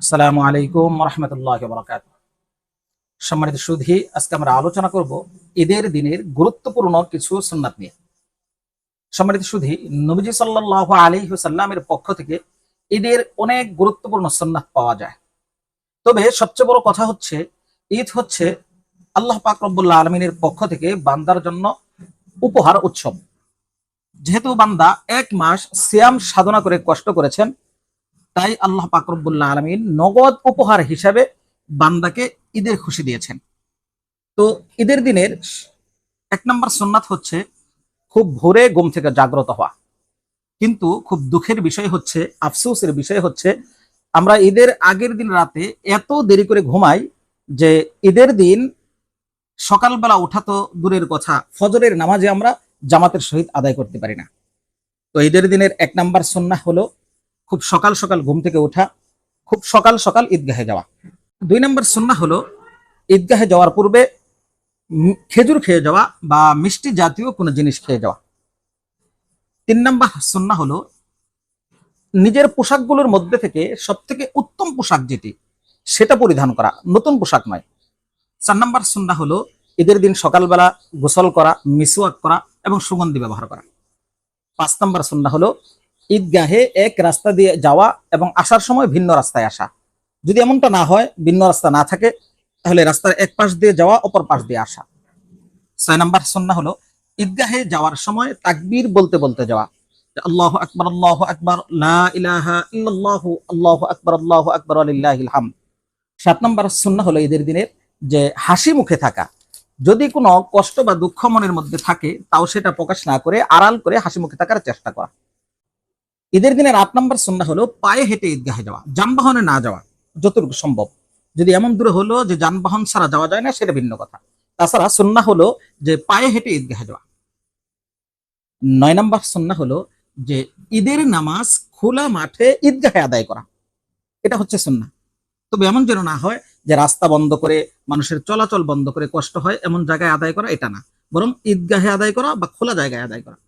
আসসালামু আলাইকুম রহমতুল্লাহ বরকাত সম্মানিত সুধী, আজকে আমরা আলোচনা করব ঈদের দিনের গুরুত্বপূর্ণ কিছু সুন্নাত নিয়ে। সম্মানিত সুধী, নবীজি সাল্লাহ আলী সাল্লামের পক্ষ থেকে ঈদের অনেক গুরুত্বপূর্ণ সুন্নাত পাওয়া যায়। তবে সবচেয়ে বড় কথা হচ্ছে, ঈদ হচ্ছে আল্লাহ পাক রব্বুল্লাহ আলমিনের পক্ষ থেকে বান্দার জন্য উপহার উৎসব। যেহেতু বান্দা এক মাস সিয়াম সাধনা করে কষ্ট করেছেন তাই আল্লাহ পাকরবুল্লাহ আলমিন নগদ উপহার হিসাবে বান্দাকে ঈদের খুশি দিয়েছেন। তো ঈদের দিনের এক নম্বর সুন্নাত হচ্ছে খুব ভোরে ঘুম থেকে জাগ্রত হওয়া। কিন্তু খুব দুঃখের বিষয় হচ্ছে, আফসোসের বিষয় হচ্ছে, আমরা ঈদের আগের দিন রাতে এত দেরি করে ঘুমাই যে ঈদের দিন সকালবেলা ওঠা তো দূরের কথা, ফজরের নামাজে আমরা জামাতের সহিত আদায় করতে পারি না। তো ঈদের দিনের এক নাম্বার সন্না হলো খুব সকাল সকাল ঘুম থেকে ওঠা খুব সকাল সকাল ঈদগাহে যাওয়া। দুই নম্বর সুন্না হলো, ঈদগাহে যাওয়ার পূর্বে খেজুর খেয়ে যাওয়া বা মিষ্টি জাতীয় কোনো জিনিস খেয়ে যাওয়া। তিন নম্বর সুন্না হলো, নিজের পোশাকগুলোর মধ্যে থেকে সব থেকে উত্তম পোশাক যেটি, সেটা পরিধান করা, নতুন পোশাক নয়। চার নম্বর সুন্না হলো, ঈদের দিন সকালবেলা গোসল করা, মিসওয়াক করা এবং সুগন্ধি ব্যবহার করা। পাঁচ নম্বর সুন্না হলো ঈদগাহে এক রাস্তা দিয়ে যাওয়া এবং আসার সময় ভিন্ন রাস্তায় আসা। যদি এমনটা না হয়, ভিন্ন রাস্তা না থাকে, তাহলে রাস্তার এক পাশ দিয়ে যাওয়া, অপর পাশ দিয়ে আসা। ছয় নম্বর সন্না হলো, ঈদগাহে যাওয়ার সময় তাকবীর বলতে বলতে যাওয়া। আল্লাহ আকবর আল্লাহ আকবর আল্লাহ আকবর আল্লাহ আকবর, আলিল্লাহিল হাম সাত নম্বর সুন্না হলো ঈদের দিনের যে হাসি মুখে থাকা। যদি কোনো কষ্ট বা দুঃখ মনের মধ্যে থাকে, তাও সেটা প্রকাশ না করে আড়াল করে হাসি মুখে থাকার চেষ্টা করা। ঈদের দিনের আট নম্বর সন্ধ্যা হলো পায়ে হেঁটে ঈদগাহে যাওয়া, যানবাহনে না যাওয়া যতটুকু সম্ভব। যদি এমন দূরে হলো যে যানবাহন ছাড়া যাওয়া যায় না, সেটা ভিন্ন কথা। তাছাড়া সন্না হলো যে পায়ে হেঁটে ঈদগাহে যাওয়া। নয় নম্বর সন্না হলো যে ঈদের নামাজ খোলা মাঠে ঈদগাহে আদায় করা। এটা হচ্ছে সন্না তবে এমন যেন না হয় যে রাস্তা বন্ধ করে, মানুষের চলাচল বন্ধ করে কষ্ট হয়, এমন জায়গায় আদায় করা এটা না। বরং ঈদগাহে আদায় করা বা খোলা জায়গায় আদায় করা।